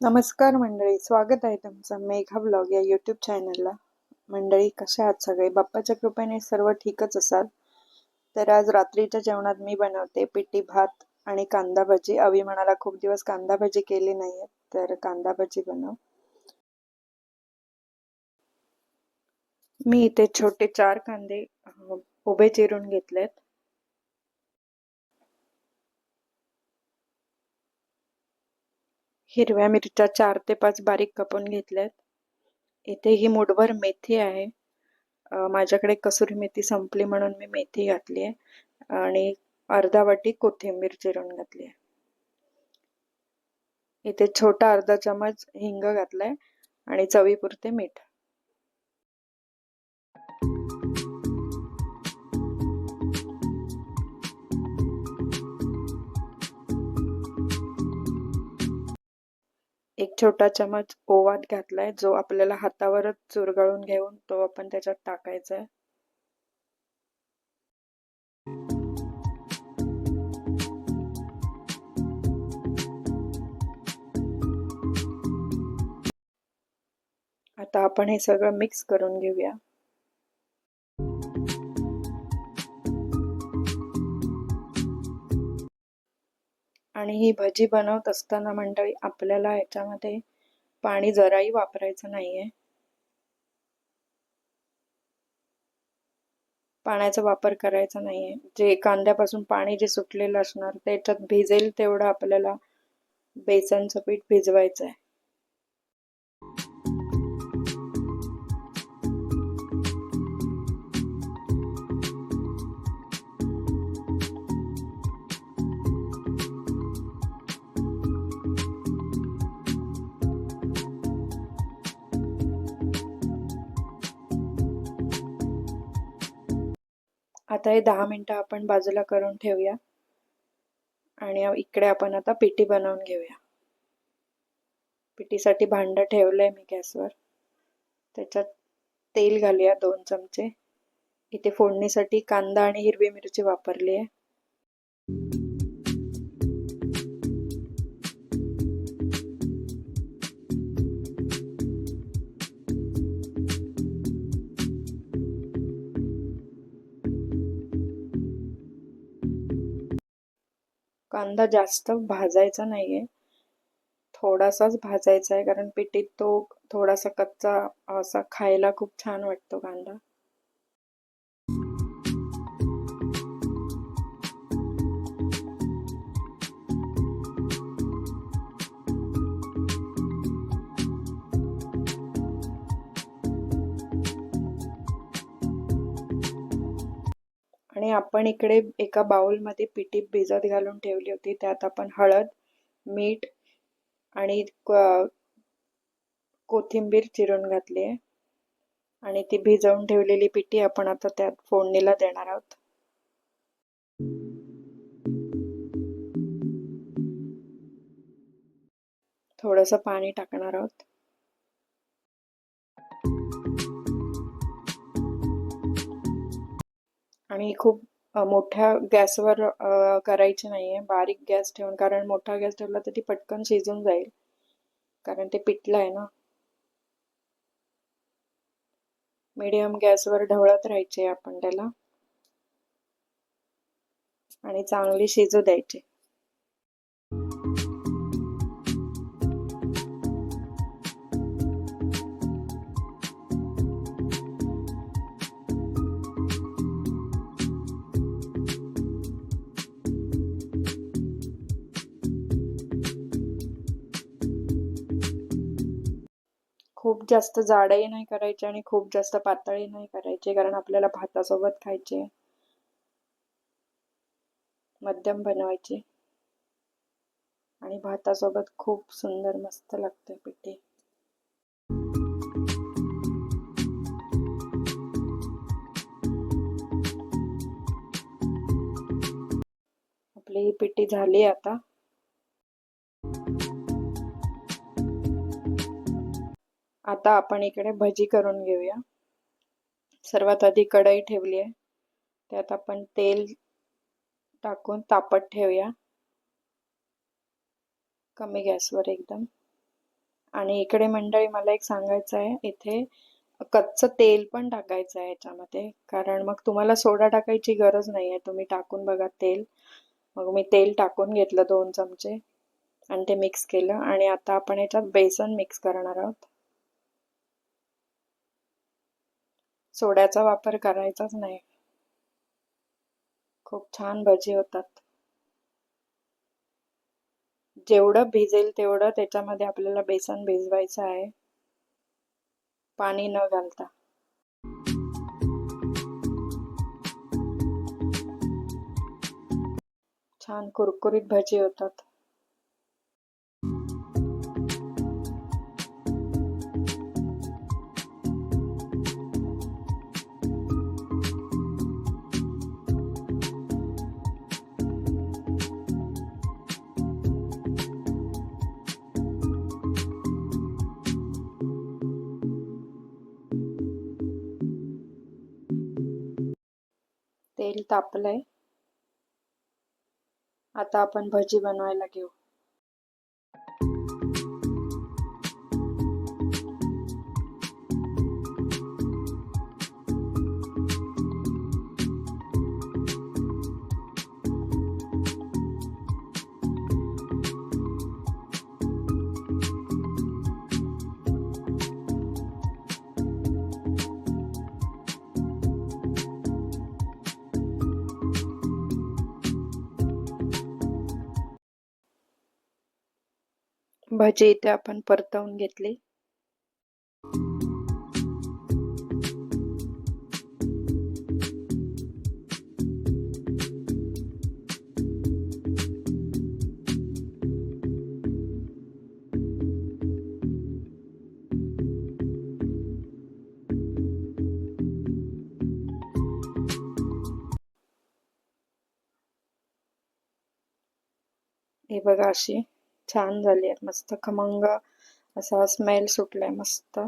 नमस्कार मंडळी स्वागत आहे तुमचं मेघा ब्लॉग या यूट्यूब चॅनलला मंडळी कशा आहात सगळे? बाप्पाच्या कृपेने सर्व ठीकच असाल? तर आज रात्रीच्या जेवणात मी बनवते पिठी भात आणि कांदा भजी. अवी म्हणाला खूप दिवस कांदा भजी केली नाही तर कांदा भजी बनव. मी इथे छोटे चार कांदे उभे चिरून घेतलेत. हिरव्या मिरच्या चार ते पाच बारीक कापून घेतल्यात. इथे ही मुठभर मेथी आहे. माझ्याकडे कसुरी मेथी संपली म्हणून मी मेथी घातली आहे आणि अर्धा वाटी कोथिंबीर चिरून घातली आहे. इथे छोटा अर्धा चमच हिंग घातलाय आणि चवीपुरते मीठ. छोटा चमच ओवात घातलाय जो आपल्याला हातावरच चुरगळून घेऊन तो आपण त्याच्यात टाकायचा आहे आता आपण हे सगळं मिक्स करून घेऊया. आणि ही भजी बनवत असताना मंडळी आपल्याला याच्यामध्ये पाणी जराही वापरायचं नाहीये. पाण्याचा वापर करायचा नाहीये. जे कांद्यापासून पाणी जे सुटलेलं असणार त्याच्यात भिजेल तेवढं आपल्याला बेसनचं पीठ भिजवायचं आहे आता हे दहा मिनटं आपण बाजूला करून ठेवूया. आणि इकडे आपण आता पिठी बनवून घेऊया. पिठीसाठी भांडं ठेवलंय मी गॅसवर. त्याच्यात तेल घालूया दोन चमचे. इथे फोडणीसाठी कांदा आणि हिरवी मिरची वापरली आहे कांदा जास्त भाजायचा नाही आहे थोडासाच भाजायचा आहे कारण पिठीत तो थोडासा कच्चा असा खायला खूप छान वाटतो कांदा. आणि आपण इकडे एका बाउलमध्ये पिठी भिजत घालून ठेवली होती. त्यात आपण हळद मीठ आणि कोथिंबीर चिरून घातली आहे. आणि ती भिजवून ठेवलेली पिठी आपण आता त्यात फोडणीला देणार आहोत. थोडंसं पाणी टाकणार आहोत. आणि खूप मोठ्या गॅसवर करायची नाहीये. बारीक गॅस ठेवून कारण मोठा गॅस ठेवला तर ती पटकन शिजून जाईल. कारण ते पिठलं आहे ना. मीडियम गॅसवर ढवळत राहायचे आपण त्याला. आणि चांगली शिजू द्यायची. खूप जास्त जाडही नाही करायचे आणि खूप जास्त पातळही नाही करायचे कारण आपल्याला भातासोबत खायचे मध्यम बनवायचे आणि भातासोबत खूप सुंदर मस्त लागते पिठी. आपली ही पिठी झाली आता. आता आपण इकडे भजी करून घेऊया. सर्वात आधी कढई ठेवली आहे. त्यात आपण तेल टाकून तापत ठेवूया. कमी गॅसवर एकदम. आणि इकडे मंडळी मला एक सांगायचं आहे इथे कच्चं तेल पण टाकायचं आहे याच्यामध्ये. कारण मग तुम्हाला सोडा टाकायची गरज नाही आहे. तुम्ही टाकून बघा तेल. मग मी तेल टाकून घेतलं दोन चमचे. आणि ते मिक्स केलं. आणि आता आपण याच्यात बेसन मिक्स करणार आहोत. सोड्याचा वापर करायचाच नाही. खूप छान भजी होतात. जेवढं भिजेल तेवढं त्याच्यामध्ये आपल्याला बेसन भिजवायचं आहे. पाणी न घालता. छान कुरकुरीत भजी होतात. तेल तापलंय. आता आपण भजी बनवायला घेऊ. भजी इथे आपण परतवून घेतली. हे बघा अशी छान झाली आहे. मस्त खमंग असा स्मेल सुटलाय मस्त.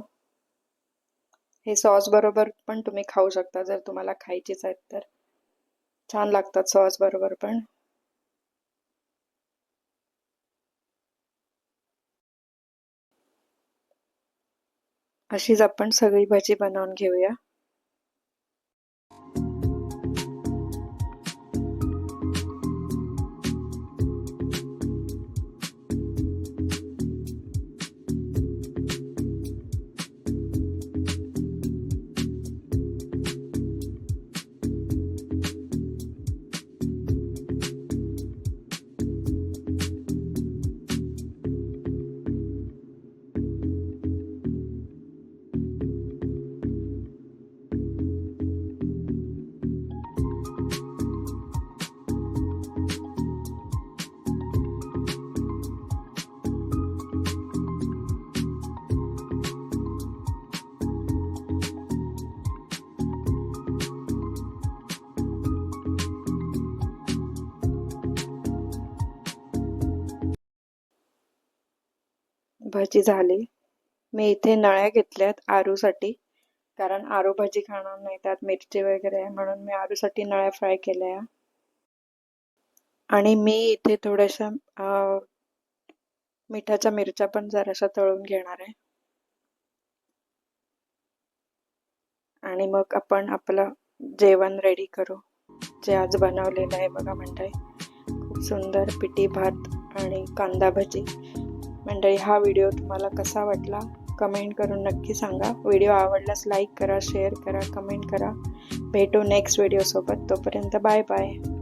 हे सॉस बरोबर पण तुम्ही खाऊ शकता जर तुम्हाला खायचीच आहेत तर. छान लागतात सॉस बरोबर पण. अशीच आपण सगळी भाजी बनवून घेऊया. भाजी झाली. मी इथे नळ्या घेतल्यात आरूसाठी कारण आरू भाजी खाणार नाही त्यात मिरची वगैरे आहे म्हणून मी आरूसाठी नळ्या फ्राय केल्या. आणि मी इथे थोड्याशा मिठाच्या मिरच्या पण जराशा तळून घेणार आहे. आणि मग आपण आपलं जेवण रेडी करू. जे आज बनवलेलं आहे बघा म्हणताय. खूप सुंदर पिठी भात आणि कांदा भजी. मंडळी हा व्हिडिओ तुम्हाला कसा वाटला? कमेंट करून नक्की सांगा. व्हिडिओ आवडल्यास लाईक करा शेअर करा कमेंट करा. भेटू नेक्स्ट व्हिडिओसोबत तोपर्यंत बाय बाय